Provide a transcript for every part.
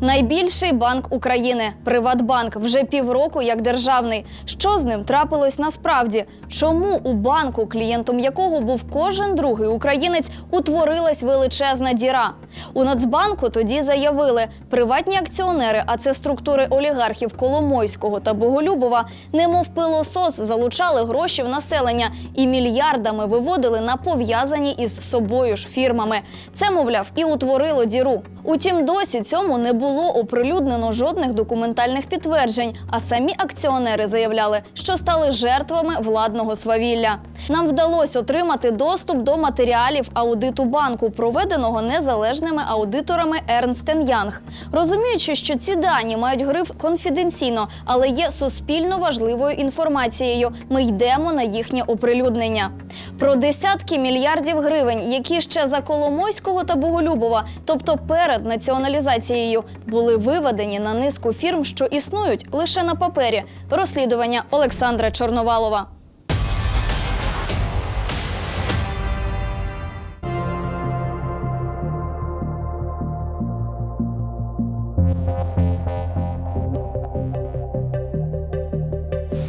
Найбільший банк України Приватбанк вже півроку як державний. Що з ним трапилось насправді? Чому у банку, клієнтом якого був кожен другий українець, утворилась величезна діра? У Нацбанку тоді заявили, приватні акціонери, а це структури олігархів Коломойського та Боголюбова, немов пилосос залучали гроші в населення і мільярдами виводили на пов'язані із собою ж фірмами. Це, мовляв, і утворило діру. Утім, досі цьому не було оприлюднено жодних документальних підтверджень. А самі акціонери заявляли, що стали жертвами владного свавілля. Нам вдалося отримати доступ до матеріалів аудиту банку, проведеного незалежними аудиторами Ernst Young. Розуміючи, що ці дані мають гриф конфіденційно, але є суспільно важливою інформацією. Ми йдемо на їхнє оприлюднення. Про десятки мільярдів гривень, які ще за Коломойського та Боголюбова, тобто перед націоналізацією, були виведені на низку фірм, що існують лише на папері. Розслідування Олександра Чорновалова.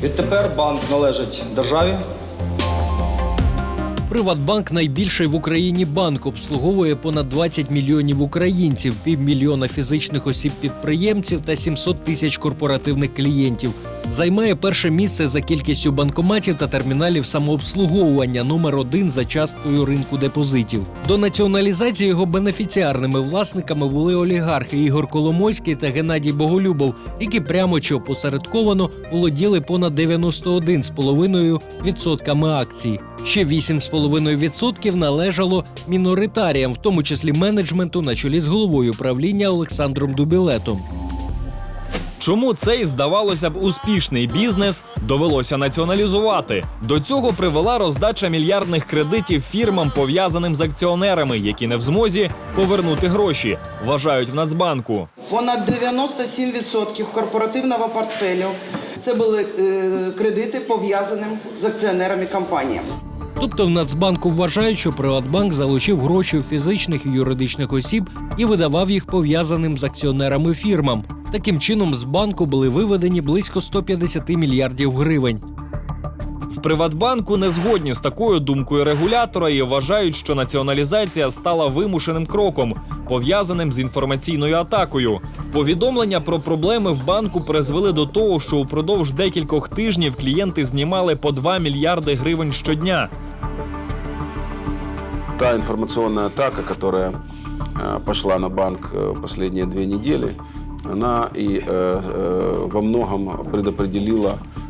Відтепер банк належить державі. Приватбанк найбільший в Україні банк обслуговує понад 20 мільйонів українців, півмільйона фізичних осіб-підприємців та 700 тисяч корпоративних клієнтів. Займає перше місце за кількістю банкоматів та терміналів самообслуговування номер один за часткою ринку депозитів. До націоналізації його бенефіціарними власниками були олігархи Ігор Коломойський та Геннадій Боголюбов, які прямо чи опосередковано володіли понад 91,5% акцій. Ще 8,5% належало міноритаріям, в тому числі менеджменту на чолі з головою правління Олександром Дубілетом. Чому цей, здавалося б, успішний бізнес довелося націоналізувати? До цього привела роздача мільярдних кредитів фірмам, пов'язаним з акціонерами, які не в змозі повернути гроші, вважають в Нацбанку. Понад 97% корпоративного портфелю це були е, кредити пов'язані з акціонерами компанії. Тобто в Нацбанку вважають, що Приватбанк залучив гроші у фізичних і юридичних осіб і видавав їх пов'язаним з акціонерами фірмам. Таким чином, з банку були виведені близько 150 мільярдів гривень. В Приватбанку не згодні з такою думкою регулятора і вважають, що націоналізація стала вимушеним кроком, пов'язаним з інформаційною атакою. Повідомлення про проблеми в банку призвели до того, що упродовж декількох тижнів клієнти знімали по 2 мільярди гривень щодня. Та информационная атака, которая э, пошла на банк э, последние две недели, она и э, э, во многом предопределила э, пов-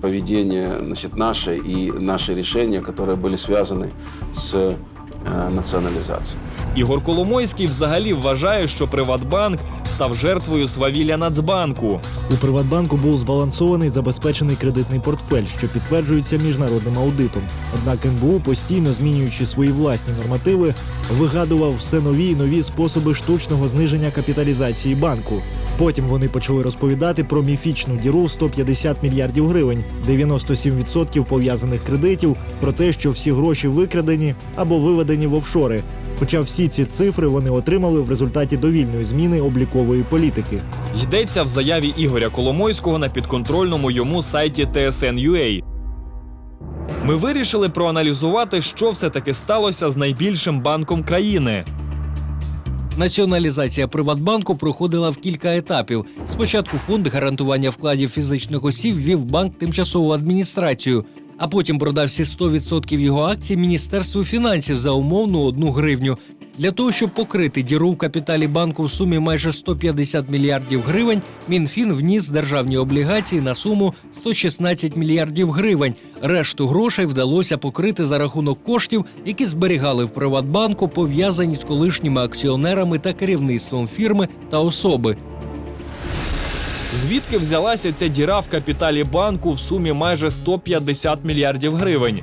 поведение значит, наше и наши решения, которые были связаны с э, национализацией. Ігор Коломойський взагалі вважає, що Приватбанк став жертвою свавілля Нацбанку. У Приватбанку був збалансований забезпечений кредитний портфель, що підтверджується міжнародним аудитом. Однак НБУ, постійно змінюючи свої власні нормативи, вигадував все нові і нові способи штучного зниження капіталізації банку. Потім вони почали розповідати про міфічну діру в 150 мільярдів гривень, 97% пов'язаних кредитів, про те, що всі гроші викрадені або виведені в офшори. Хоча всі ці цифри вони отримали в результаті довільної зміни облікової політики. Йдеться в заяві Ігоря Коломойського на підконтрольному йому сайті TSN.ua. Ми вирішили проаналізувати, що все таки сталося з найбільшим банком країни. Націоналізація Приватбанку проходила в кілька етапів. Спочатку фонд гарантування вкладів фізичних осіб ввів банк тимчасову адміністрацію, а потім продав всі 100% його акцій Міністерству фінансів за умовну одну гривню. Для того, щоб покрити діру в капіталі банку в сумі майже 150 мільярдів гривень, Мінфін вніс державні облігації на суму 116 мільярдів гривень. Решту грошей вдалося покрити за рахунок коштів, які зберігали в Приватбанку, пов'язані з колишніми акціонерами та керівництвом фірми та особи. Звідки взялася ця діра в капіталі банку в сумі майже 150 мільярдів гривень?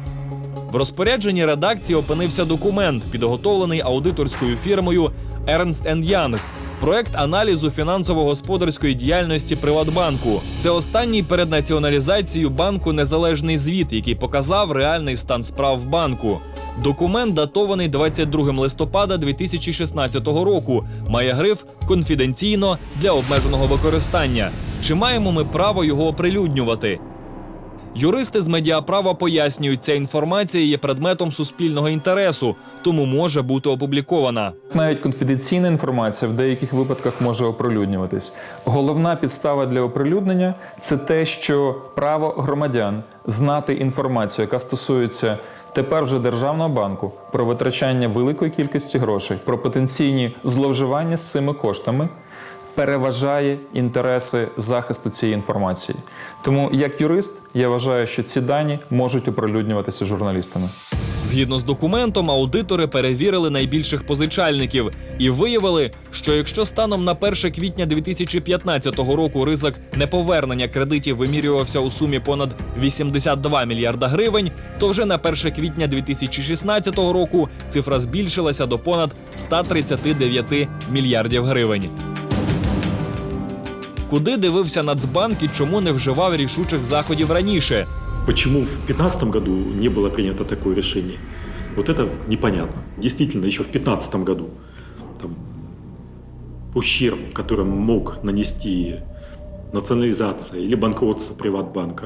В розпорядженні редакції опинився документ, підготовлений аудиторською фірмою Ernst Young. Проект аналізу фінансово-господарської діяльності Приватбанку. Це останній перед націоналізацією банку незалежний звіт, який показав реальний стан справ банку. Документ датований 22 листопада 2016 року. Має гриф конфіденційно для обмеженого використання. Чи маємо ми право його оприлюднювати? Юристи з медіаправа пояснюють, ця інформація є предметом суспільного інтересу, тому може бути опублікована. Навіть конфіденційна інформація в деяких випадках може оприлюднюватись. Головна підстава для оприлюднення це те, що право громадян знати інформацію, яка стосується тепер вже державного банку, про витрачання великої кількості грошей, про потенційні зловживання з цими коштами. Переважає інтереси захисту цієї інформації. Тому, як юрист, я вважаю, що ці дані можуть оприлюднюватися журналістами. Згідно з документом, аудитори перевірили найбільших позичальників і виявили, що якщо станом на 1 квітня 2015 року ризик неповернення кредитів вимірювався у сумі понад 82 мільярда гривень, то вже на 1 квітня 2016 року цифра збільшилася до понад 139 мільярдів гривень. Куди дивився Нацбанк і чому не вживав рішучих заходів раніше? Почему в 2015 году не было принято такое решение? Вот это непонятно. Действительно, еще в 2015 году там, ущерб, который мог нанести национализация или банкротство Приватбанка,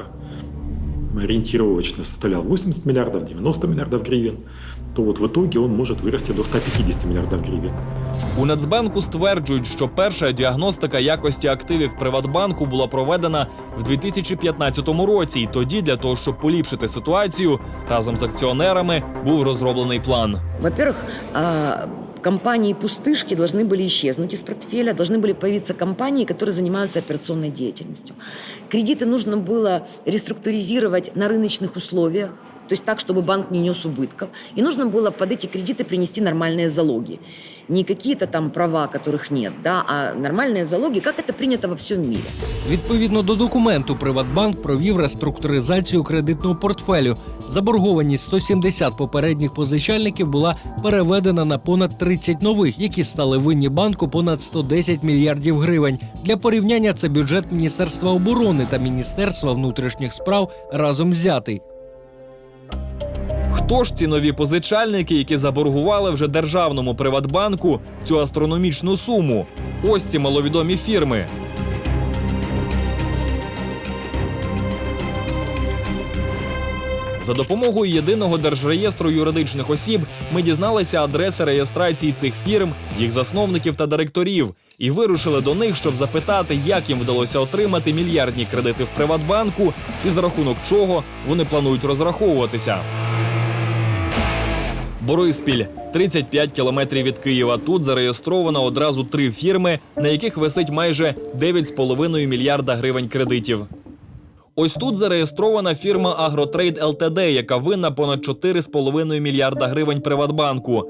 ориентировочно составлял 80 миллиардов, 90 миллиардов гривен, то вот в итоге он может вырасти до 150 миллиардов гривен. У Нацбанку стверджують, що перша діагностика якості активів Приватбанку була проведена в 2015 році, і тоді для того, щоб поліпшити ситуацію, разом з акціонерами був розроблений план. Во-первых, а, компании-пустышки должны были исчезнуть из портфеля, должны были появиться компании, которые занимаются операционной деятельностью. Кредиты нужно было реструктуризировать на рыночных условиях, то есть так, чтобы банк не нес убытков. И нужно было под эти кредиты принести нормальные залоги. Не какие-то там права, которых нет, да, а нормальные залоги, как это принято во всем мире. Відповідно до документу, Приватбанк провів реструктуризацію кредитного портфелю. Заборгованість 170 попередніх позичальників була переведена на понад 30 нових, які стали винні банку понад 110 мільярдів гривень. Для порівняння це бюджет Міністерства оборони та Міністерства внутрішніх справ разом взятий. Хто ж ці нові позичальники, які заборгували вже державному Приватбанку цю астрономічну суму? Ось ці маловідомі фірми. За допомогою єдиного держреєстру юридичних осіб ми дізналися адреси реєстрації цих фірм, їх засновників та директорів, і вирушили до них, щоб запитати, як їм вдалося отримати мільярдні кредити в Приватбанку і за рахунок чого вони планують розраховуватися. Бориспіль 35 кілометрів від Києва. Тут зареєстровано одразу три фірми, на яких висить майже 9,5 мільярда гривень кредитів. Ось тут зареєстрована фірма Агротрейд ЛТД, яка винна понад 4,5 мільярда гривень Приватбанку.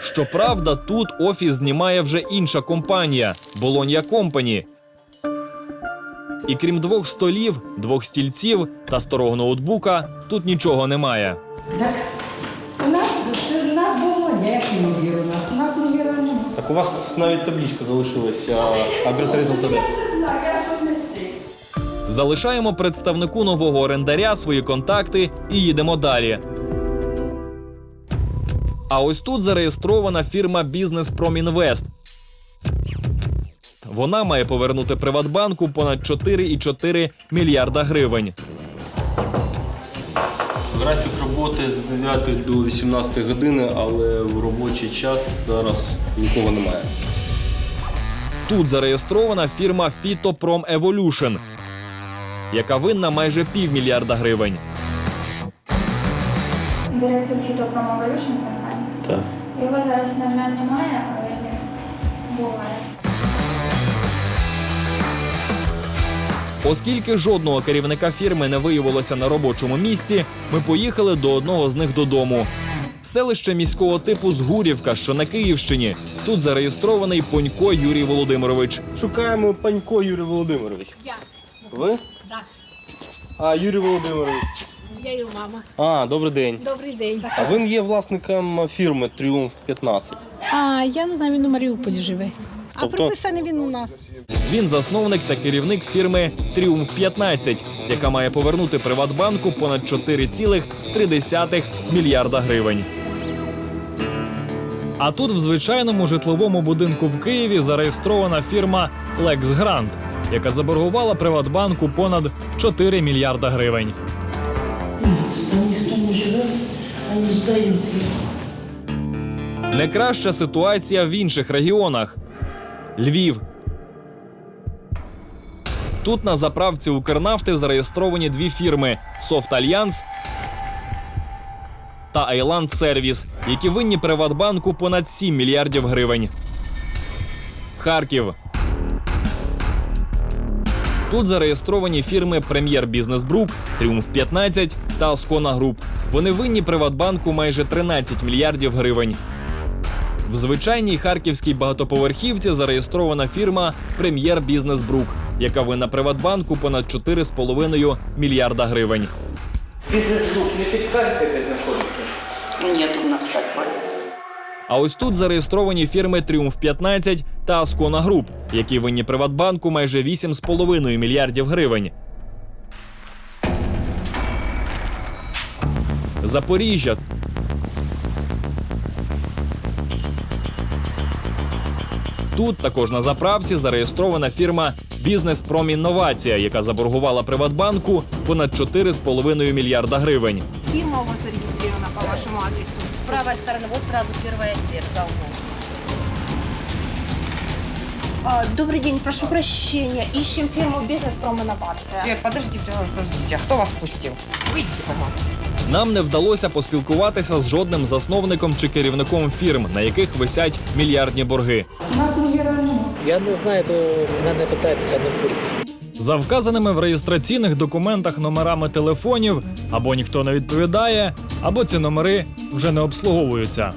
Щоправда, тут офіс знімає вже інша компанія Болонья Компані. І крім двох столів, двох стільців та старого ноутбука, тут нічого немає. Так, у нас, це у нас було, як і у нас. У нас новіра немає. Так у вас навіть табличка залишилася агротрейд ЛТД. Залишаємо представнику нового орендаря свої контакти і їдемо далі. А ось тут зареєстрована фірма Бізнес Промінвест. Вона має повернути Приватбанку понад 4,4 мільярда гривень. Графік роботи з 9 до 18 години, але в робочий час зараз нікого немає. Тут зареєстрована фірма Фітопром Evolution, яка винна майже півмільярда гривень. Директор Фітопром Evolution компанії. Так. Його зараз, на жаль, немає, але він буває. Оскільки жодного керівника фірми не виявилося на робочому місці, ми поїхали до одного з них додому. Селище міського типу Згурівка, що на Київщині. Тут зареєстрований Понько Юрій Володимирович. Шукаємо Панько Юрій Володимирович. Я. Ви? Так. А, Юрій Володимирович. Я його мама. А, добрий день. Добрий день. А він є власником фірми Тріумф 15. А я не знаю, він у Маріуполі живе. А приписаний він у нас. Він засновник та керівник фірми Тріумф 15 яка має повернути Приватбанку понад 4,3 мільярда гривень. А тут в звичайному житловому будинку в Києві зареєстрована фірма Lex Grant, яка заборгувала Приватбанку понад 4 мільярда гривень. Не краща ситуація в інших регіонах. Львів. Тут на заправці Укрнафти зареєстровані дві фірми Софт Альянс та Айланд Сервіс, які винні Приватбанку понад 7 мільярдів гривень. Харків. Тут зареєстровані фірми Прем'єр Бізнес Брук, Тріумф 15 та Аскона Груп. Вони винні Приватбанку майже 13 мільярдів гривень. В звичайній харківській багатоповерхівці зареєстрована фірма Прем'єр Бізнес Брук, яка винна Приватбанку понад 4,5 мільярда гривень. Бізнес-груп не підтвердите, де знаходиться? Нет у нас такой. А ось тут зареєстровані фірми Тріумф 15 та Аскона Груп, які винні Приватбанку майже 8,5 мільярдів гривень. Запоріжжя. Тут також на заправці зареєстрована фірма Бізнес Промінновація, яка заборгувала Приватбанку понад 4,5 мільярда гривень. Фірма у вас зареєстрована по вашому адресу. С правой стороны, вот сразу первая дверь за углом. А, Добрый день, прошу прощения. Ищем фирму «Бизнес Проминновация». Свет, подождите, подождите, а хто вас пустив? Вийдіть, помогу. Нам не вдалося поспілкуватися з жодним засновником чи керівником фірм, на яких висять мільярдні борги. У нас. Я не знаю, то мене не питайтеся, не в курсі. За вказаними в реєстраційних документах номерами телефонів або ніхто не відповідає, або ці номери вже не обслуговуються.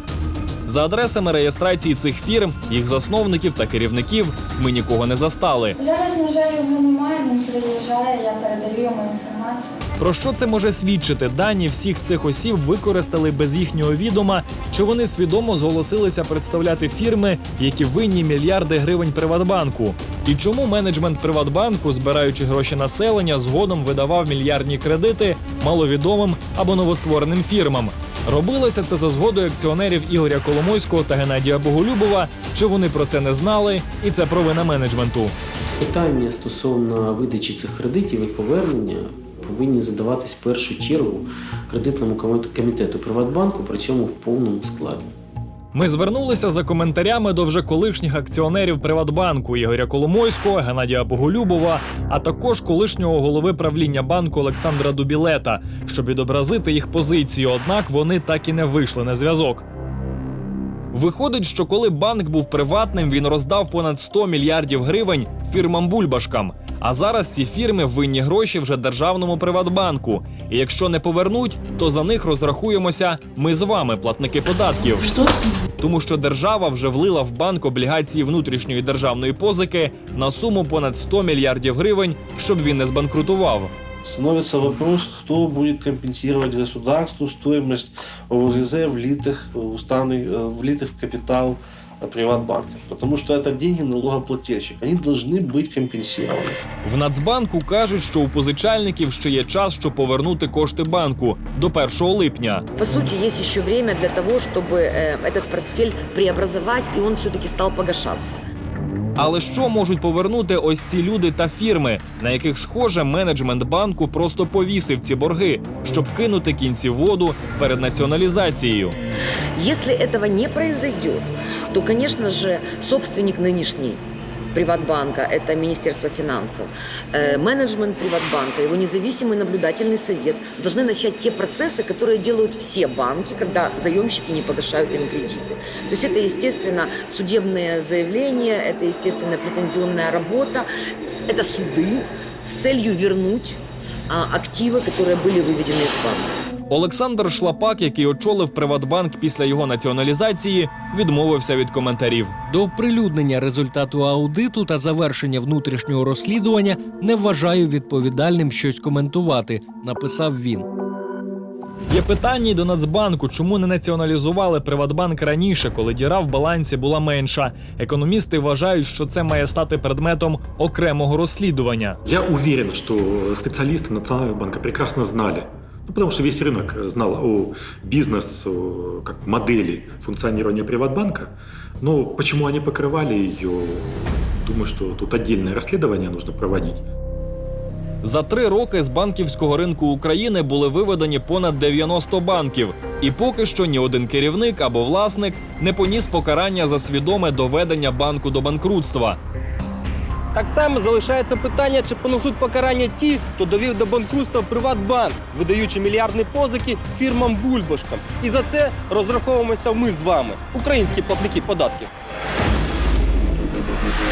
За адресами реєстрації цих фірм, їх засновників та керівників ми нікого не застали. Зараз, на жаль, його немає, він приїжджає, я передаю йому інформацію. Про що це може свідчити? Дані всіх цих осіб використали без їхнього відома, чи вони свідомо зголосилися представляти фірми, які винні мільярди гривень Приватбанку. І чому менеджмент Приватбанку, збираючи гроші населення, згодом видавав мільярдні кредити маловідомим або новоствореним фірмам. Робилося це за згодою акціонерів Ігоря Коломойського та Геннадія Боголюбова. Чи вони про це не знали? І це провина менеджменту. Питання стосовно видачі цих кредитів і повернення повинні задаватись першу чергу кредитному комі- комітету Приватбанку, при цьому в повному складі. Ми звернулися за коментарями до вже колишніх акціонерів Приватбанку Ігоря Коломойського, Геннадія Боголюбова, а також колишнього голови правління банку Олександра Дубілета, щоб відобразити їх позицію. Однак вони так і не вийшли на зв'язок. Виходить, що коли банк був приватним, він роздав понад 100 мільярдів гривень фірмам бульбашкам. А зараз ці фірми винні гроші вже державному Приватбанку. І якщо не повернуть, то за них розрахуємося ми з вами, платники податків. Що? Тому що держава вже влила в банк облігації внутрішньої державної позики на суму понад 100 мільярдів гривень, щоб він не збанкрутував. Становится вопрос, кто будет компенсировать государству стоимость ОВГЗ, влитых, в уставный, э, влитых в капитал э, Приватбанка. Потому что это деньги налогоплательщик. Они должны быть компенсированы. В Нацбанку кажуть, що у позичальників ще є час, щоб повернути кошти банку до 1 липня. По сути, есть еще время для того, чтобы э, этот портфель преобразовать, и он все-таки стал погашаться. Але що можуть повернути ось ці люди та фірми, на яких схоже менеджмент банку просто повісив ці борги, щоб кинути кінці воду перед націоналізацією? Якщо цього не произойдет, то, звісно ж, собственник нынешний Приватбанка, это Министерство финансов, э, менеджмент Приватбанка, его независимый наблюдательный совет должны начать те процессы, которые делают все банки, когда заемщики не погашают им кредиты. То есть это, естественно, судебные заявления, это, естественно, претензионная работа, это суды с целью вернуть а, активы, которые были выведены из банка. Олександр Шлапак, який очолив Приватбанк після його націоналізації, відмовився від коментарів. До оприлюднення результату аудиту та завершення внутрішнього розслідування не вважаю відповідальним щось коментувати, написав він. Є питання й до Нацбанку, чому не націоналізували Приватбанк раніше, коли діра в балансі була менша. Економісти вважають, що це має стати предметом окремого розслідування. Я уверен, что специалисты Национального банка прекрасно знали, ну, потому что весь рынок знал о бизнес, о, как модели функционирования Приватбанка, но почему они покрывали ее, думаю, что тут отдельное расследование нужно проводить. За три роки з банківського ринку України були виведені понад 90 банків, і поки що ні один керівник або власник не поніс покарання за свідоме доведення банку до банкрутства. Так само залишається питання, чи понесуть покарання ті, хто довів до банкрутства Приватбанк, видаючи мільярдні позики фірмам бульбашкам. І за це розраховуємося ми з вами, українські платники податків.